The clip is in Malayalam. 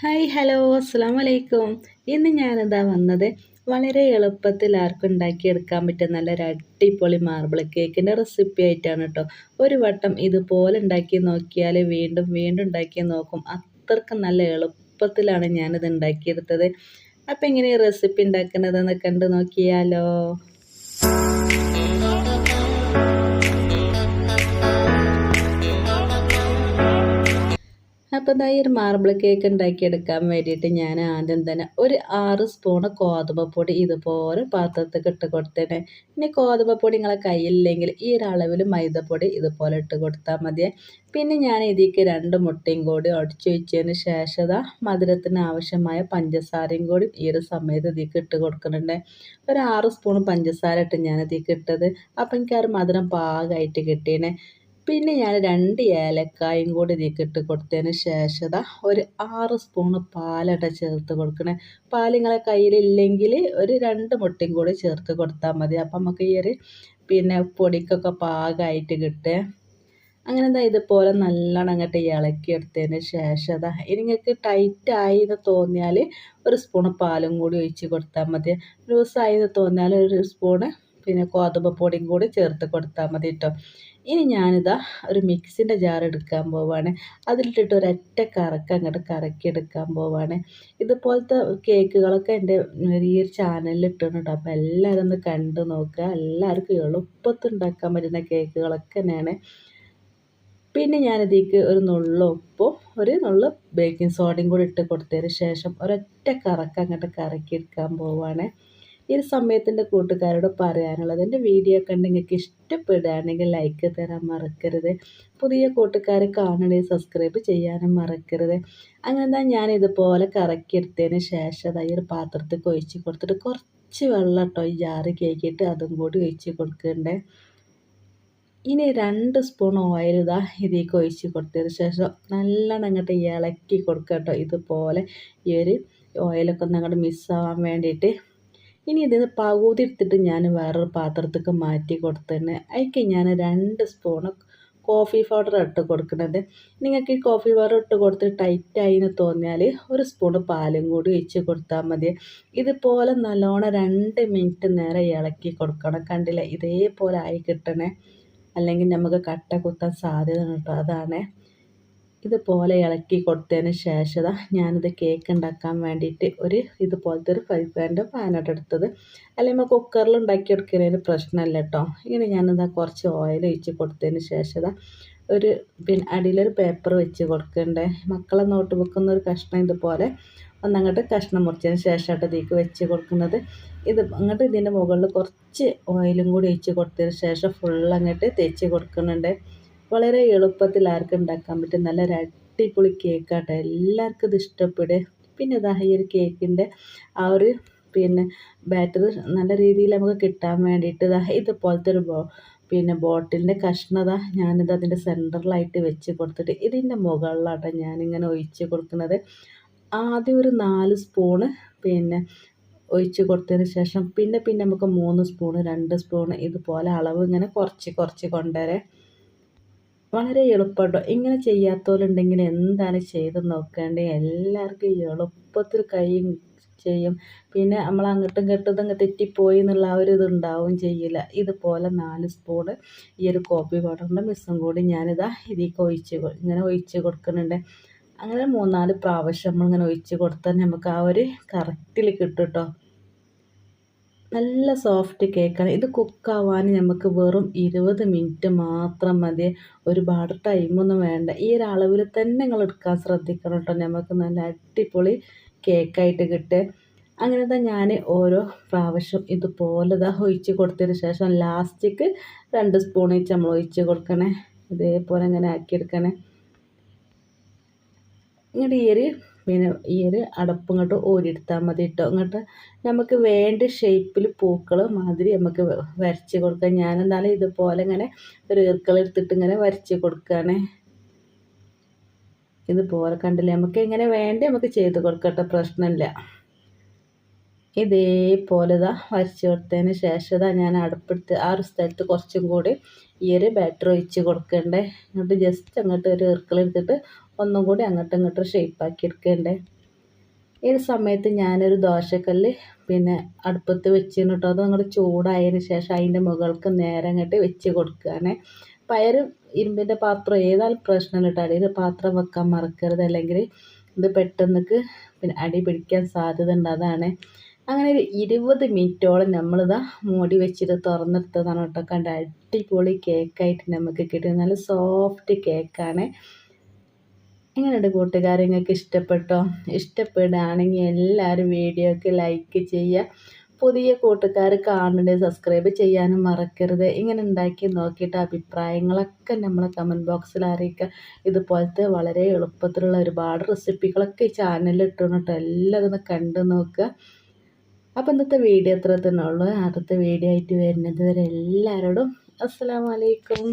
ഹായ് ഹലോ അസ്സാം വലൈക്കും ഇന്ന് ഞാനിതാ വന്നത് വളരെ എളുപ്പത്തിൽ ആർക്കും ഉണ്ടാക്കിയെടുക്കാൻ പറ്റിയ നല്ലൊരു അടിപൊളി മാർബിൾ കേക്കിന്റെ റെസിപ്പി ആയിട്ടാണ് കേട്ടോ ഒരു വട്ടം ഇതുപോലെ ഉണ്ടാക്കി നോക്കിയാൽ വീണ്ടും വീണ്ടും ഉണ്ടാക്കി നോക്കും. അത്രക്കും നല്ല എളുപ്പത്തിലാണ് ഞാനിത് ഉണ്ടാക്കിയെടുത്തത്. അപ്പം എങ്ങനെയാണ് റെസിപ്പി ഉണ്ടാക്കുന്നതെന്ന് കണ്ടു നോക്കിയാലോ. അപ്പോൾ ഈ ഒരു മാർബിൾ കേക്ക് ഉണ്ടാക്കിയെടുക്കാൻ വേണ്ടിയിട്ട് ഞാൻ ആദ്യം തന്നെ ഒരു ആറ് സ്പൂണ് കോതുമ്പൊടി ഇതുപോലെ പാത്രത്തിൽ ഇട്ട് കൊടുത്തേനെ. ഇനി കോതുമ്പൊടി നിങ്ങളെ കയ്യിലില്ലെങ്കിൽ ഈ ഒരു അളവിൽ മൈദപ്പൊടി ഇതുപോലെ ഇട്ട് കൊടുത്താൽ മതി പിന്നെ ഞാൻ ഇതിലേക്ക് രണ്ട് മുട്ടയും കൂടി അടിച്ചു വെച്ചതിന് ശേഷം മധുരത്തിന് ആവശ്യമായ പഞ്ചസാരയും കൂടി ഈ ഒരു സമയത്ത് ഇതിലേക്ക് ഇട്ട് കൊടുക്കുന്നുണ്ട്. ഒരു ആറ് സ്പൂൺ പഞ്ചസാര ഇട്ട് ഞാൻ ഇതിലേക്ക് ഇട്ടത്. അപ്പം എനിക്ക് ആ ഒരു മധുരം പാകമായിട്ട് കിട്ടിയേ പിന്നെ ഞാൻ രണ്ട് ഏലക്കായും കൂടി ഇതിക്കിട്ട് കൊടുത്തതിന് ശേഷം ഒരു ആറ് സ്പൂണ് പാലട ചേർത്ത് കൊടുക്കണേ. പാൽ നിങ്ങളെ കയ്യിലില്ലെങ്കിൽ ഒരു രണ്ട് മുട്ടയും കൂടി ചേർത്ത് കൊടുത്താൽ മതി. അപ്പം നമുക്ക് ഈ ഒരു പിന്നെ പൊടിക്കൊക്കെ പാകമായിട്ട് കിട്ടുക അങ്ങനെ എന്താ ഇതുപോലെ നല്ലോണം അങ്ങോട്ട് ഇളക്കി എടുത്തതിന് ശേഷം അതാ ഇനി നിങ്ങൾക്ക് ടൈറ്റ് ആയി എന്ന് തോന്നിയാൽ ഒരു സ്പൂണ് പാലും കൂടി ഒഴിച്ച് കൊടുത്താൽ മതി. ലൂസായി എന്ന് തോന്നിയാൽ ഒരു സ്പൂണ് പിന്നെ ഗോതമ്പ് പൊടിയും കൂടി ചേർത്ത് കൊടുത്താൽ മതി കേട്ടോ ഇനി ഞാനിതാ ഒരു മിക്സിന്റെ ജാർ എടുക്കാൻ പോവാണ്. അതിലിട്ടിട്ട് ഒരൊറ്റ കറക്കം അങ്ങോട്ട് കറക്കി എടുക്കാൻ പോവാണ്. ഇതുപോലത്തെ കേക്കുകളൊക്കെ എന്റെ ഈ ഒരു ചാനലിൽ ഇട്ടിട്ടുണ്ട്. അപ്പോൾ എല്ലാവരും ഒന്ന് കണ്ടു നോക്കുക. എല്ലാവർക്കും എളുപ്പത്തിൽ ഉണ്ടാക്കാൻ പറ്റുന്ന കേക്കുകളൊക്കെ തന്നെയാണ്. പിന്നെ ഞാനിതേക്ക് ഒരു നുള്ള ഉപ്പും ഒരു നുള്ള ബേക്കിംഗ് സോഡയും കൂടി ഇട്ട് കൊടുത്തതിന് ശേഷം ഒരൊറ്റ കറക്കം അങ്ങോട്ട് കറക്കി എടുക്കാൻ പോവാണ്. ഈ ഒരു സമയത്തിന്റെ കൂട്ടുകാരോട് പറയാനുള്ളത്. എന്റെ വീഡിയോ കണ്ട് നിങ്ങൾക്ക് ഇഷ്ടപ്പെടുകയാണെങ്കിൽ ലൈക്ക് തരാൻ മറക്കരുത്. പുതിയ കൂട്ടുകാരെ കാണണേ സബ്സ്ക്രൈബ് ചെയ്യാനും മറക്കരുത്. അങ്ങനെ തന്നെ ഞാൻ ഇതുപോലെ കറക്കിയെടുത്തതിന് ശേഷം അതായത് ഒരു പാത്രത്തിൽ ഒഴിച്ച് കൊടുത്തിട്ട് കുറച്ച് വെള്ളം കേട്ടോ ഈ ജാറ് കേക്കിയിട്ട് അതും കൂടി ഒഴിച്ച് കൊടുക്കണ്ടേ ഇനി രണ്ട് സ്പൂൺ ഓയിൽ ഇതാ ഇതിലേക്ക് ഒഴിച്ച് കൊടുത്തതിന് ശേഷം നല്ലോണം അങ്ങോട്ട് ഇളക്കി കൊടുക്കുക കേട്ടോ. ഇതുപോലെ ഈ ഒരു ഓയിലൊക്കെ ഒന്ന് അങ്ങോട്ട് മിസ്സാവാൻ വേണ്ടിയിട്ട് ഇനി ഇതിന് പകുതി എടുത്തിട്ട് ഞാൻ വേറൊരു പാത്രത്തേക്ക് മാറ്റി കൊടുത്തതിന് അതിക്ക് ഞാൻ രണ്ട് സ്പൂണ് കോഫി പൗഡർ ഇട്ട് കൊടുക്കുന്നത് നിങ്ങൾക്ക് ഈ കോഫി പൗഡർ ഇട്ട് കൊടുത്ത് ടൈറ്റായി എന്ന് തോന്നിയാൽ ഒരു സ്പൂൺ പാലും കൂടി ഒഴിച്ച് കൊടുത്താൽ മതി. ഇതുപോലെ നല്ലോണം രണ്ട് മിനിറ്റ് നേരം ഇളക്കി കൊടുക്കണം. കണ്ടില്ല? ഇതേപോലെ ആയി കിട്ടണേ. അല്ലെങ്കിൽ നമുക്ക് കട്ട കുത്താൻ സാധ്യത കേട്ടോ. അതാണ് ഇതുപോലെ ഇളക്കി കൊടുത്തതിന് ശേഷം ഞാനിത് കേക്ക് ഉണ്ടാക്കാൻ വേണ്ടിയിട്ട് ഒരു ഇതുപോലത്തെ ഒരു ഫ്രൈ പാന്റെ പാനോട്ട് എടുത്തത്. അല്ലെങ്കിൽ കുക്കറിൽ ഉണ്ടാക്കിയെടുക്കുന്നതിന് പ്രശ്നമല്ല കേട്ടോ ഇങ്ങനെ ഞാനിതാ കുറച്ച് ഓയിൽ ഒഴിച്ച് കൊടുത്തതിന് ശേഷം ഒരു പിന്നെ അടിയിലൊരു പേപ്പർ വെച്ച് കൊടുക്കണ്ടേ. മക്കളെ നോട്ട് ബുക്കുന്ന ഒരു കഷ്ണം ഇതുപോലെ ഒന്നങ്ങോട്ട് കഷ്ണം മുറിച്ചതിന് ശേഷമായിട്ട് ഇതിലേക്ക് വെച്ച് കൊടുക്കുന്നത്. ഇത് അങ്ങോട്ട് ഇതിന്റെ മുകളിൽ കുറച്ച് ഓയിലും കൂടി ഒഴിച്ച് കൊടുത്തതിന് ശേഷം ഫുൾ അങ്ങോട്ട് തേച്ച് കൊടുക്കുന്നുണ്ട്. വളരെ എളുപ്പത്തിൽ ആർക്കും ഉണ്ടാക്കാൻ പറ്റും. നല്ലൊരു അടിപൊളി കേക്കാട്ടോ എല്ലാവർക്കും ഇത് ഇഷ്ടപ്പെടുക പിന്നെ ഇതാ ഈ ഒരു കേക്കിന്റെ ആ ഒരു പിന്നെ ബാറ്റർ നല്ല രീതിയിൽ നമുക്ക് കിട്ടാൻ വേണ്ടിയിട്ട് ഇതാ ഇതുപോലത്തെ ഒരു ബോ പിന്നെ ബോട്ടിലിന്റെ കഷ്ണത ഞാനിത് അതിന്റെ സെന്ററിലായിട്ട് വെച്ച് കൊടുത്തിട്ട് ഇതിന്റെ മുകളിലാട്ടോ ഞാനിങ്ങനെ ഒഴിച്ച് കൊടുക്കുന്നത്. ആദ്യം ഒരു നാല് സ്പൂണ് പിന്നെ ഒഴിച്ച് കൊടുത്തതിന് ശേഷം പിന്നെ പിന്നെ നമുക്ക് മൂന്ന് സ്പൂണ് രണ്ട് സ്പൂണ് ഇതുപോലെ അളവ് ഇങ്ങനെ കുറച്ച് കുറച്ച് കൊണ്ടുവരാം. വളരെ എളുപ്പമുണ്ടോ. ഇങ്ങനെ ചെയ്യാത്തവരുണ്ടെങ്കിൽ എന്താണ് ചെയ്ത് നോക്കേണ്ടത്? എല്ലാവർക്കും എളുപ്പത്തിൽ കൈയും ചെയ്യും. പിന്നെ നമ്മൾ അങ്ങോട്ടും ഇങ്ങോട്ടും അങ്ങ് തെറ്റിപ്പോയി എന്നുള്ള ആ ഒരു ഇതുണ്ടാവും ചെയ്യില്ല. ഇതുപോലെ നാല് സ്പൂണ് ഈ ഒരു കോഫി പൗഡറിന്റെ മിസ്സും കൂടി ഞാനിതാ ഇതിലേക്ക് ഒഴിച്ച് ഇങ്ങനെ ഒഴിച്ച് കൊടുക്കുന്നുണ്ട്. അങ്ങനെ മൂന്നാൽ പ്രാവശ്യം നമ്മളിങ്ങനെ ഒഴിച്ച് കൊടുത്താൽ നമുക്ക് ആ ഒരു കറക്റ്റിൽ കിട്ടും കേട്ടോ നല്ല സോഫ്റ്റ് കേക്കാണ് ഇത് കുക്കാവാൻ നമുക്ക് വെറും ഇരുപത് മിനിറ്റ് മാത്രം മതി. ഒരുപാട് ടൈമൊന്നും വേണ്ട. ഈ ഒരു അളവിൽ തന്നെ നിങ്ങൾ എടുക്കാൻ ശ്രദ്ധിക്കണം കേട്ടോ നമുക്ക് നല്ല അടിപൊളി കേക്കായിട്ട് കിട്ടുക അങ്ങനെ തന്നെ ഞാൻ ഓരോ പ്രാവശ്യം ഇതുപോലെ ഇതാ ഒഴിച്ച് കൊടുത്തതിന് ശേഷം ലാസ്റ്റിക്ക് രണ്ട് സ്പൂൺ വെച്ച് നമ്മൾ ഒഴിച്ച് കൊടുക്കണേ. ഇതേപോലെ ഇങ്ങനെ ആക്കിയെടുക്കണേ ഇങ്ങോട്ട് ഈ ഒരു പിന്നെ ഈ ഒരു അടപ്പ് ഇങ്ങോട്ട് ഓരിയെടുത്താൽ മതി കേട്ടോ ഇങ്ങോട്ട് നമുക്ക് വേണ്ട ഷേപ്പിൽ പൂക്കൾ മാതിരി നമുക്ക് വരച്ച് കൊടുക്കാം. ഞാൻ എന്നാലും ഇതുപോലെ ഇങ്ങനെ ഒരു എടുത്തിട്ട് ഇങ്ങനെ വരച്ച് കൊടുക്കുകയാണ് ഇതുപോലെ കണ്ടില്ലേ? നമുക്ക് എങ്ങനെ വേണ്ട നമുക്ക് ചെയ്ത് കൊടുക്കട്ടെ പ്രശ്നമില്ല ഇതേപോലെ ഇതാ വരച്ച് കൊടുത്തതിന് ശേഷം ഇതാ ഞാൻ അടുപ്പെടുത്ത് ആ ഒരു സ്ഥലത്ത് കുറച്ചും കൂടി ഈ ഒരു ബാറ്റർ ഒഴിച്ച് കൊടുക്കണ്ടേ. എന്നിട്ട് ജസ്റ്റ് അങ്ങോട്ട് ഒരു എടുത്തിട്ട് ഒന്നും കൂടി അങ്ങോട്ടും ഇങ്ങോട്ടും ഷേപ്പാക്കി എടുക്കേണ്ടേ. ഈ സമയത്ത് ഞാനൊരു ദോശക്കല്ല് പിന്നെ അടുപ്പത്ത് വെച്ചിരുന്നു കേട്ടോ അത് അങ്ങോട്ട് ചൂടായതിന് ശേഷം അതിന്റെ മുകൾക്ക് നേരെ അങ്ങോട്ട് വെച്ച് കൊടുക്കുകയാണ്. പയരും ഇരുമ്പിന്റെ പാത്രം ഏതായാലും പ്രശ്നമില്ല കേട്ടോ അടിയിൽ പാത്രം വെക്കാൻ മറക്കരുത്. അല്ലെങ്കിൽ ഇത് പെട്ടെന്നൊക്കെ പിന്നെ അടി പിടിക്കാൻ സാധ്യത ഉണ്ട്. അതാണ്. അങ്ങനെ ഒരു ഇരുപത് മിനിറ്റോളം നമ്മളിതാ മൂടി വെച്ചിട്ട് തുറന്നെടുത്തതാണ് കേട്ടോ കണ്ട അടിപൊളി കേക്കായിട്ട് നമുക്ക് കിട്ടിയത്. നല്ല സോഫ്റ്റ് കേക്കാണ് എങ്ങനെയുണ്ട് കൂട്ടുകാരെ? നിങ്ങൾക്ക് ഇഷ്ടപ്പെട്ടോ? ഇഷ്ടപ്പെടുകയാണെങ്കിൽ എല്ലാവരും വീഡിയോക്ക് ലൈക്ക് ചെയ്യുക. പുതിയ കൂട്ടുകാർ കാണണ്ടേ സബ്സ്ക്രൈബ് ചെയ്യാനും മറക്കരുത്. ഇങ്ങനെ ഉണ്ടാക്കി നോക്കിയിട്ട് അഭിപ്രായങ്ങളൊക്കെ നമ്മളെ കമന്റ് ബോക്സിൽ അറിയിക്കുക. ഇതുപോലത്തെ വളരെ എളുപ്പത്തിലുള്ള ഒരുപാട് റെസിപ്പികളൊക്കെ ഈ ചാനലിൽ ഇട്ടുകൊണ്ടിട്ട് എല്ലാവരും കണ്ടു നോക്കുക. അപ്പോൾ ഇന്നത്തെ വീഡിയോ അത്ര തന്നെ ഉള്ളൂ. അടുത്ത വീഡിയോ ആയിട്ട് വരുന്നത് വരെ എല്ലാവരോടും അസ്സാം വലൈക്കും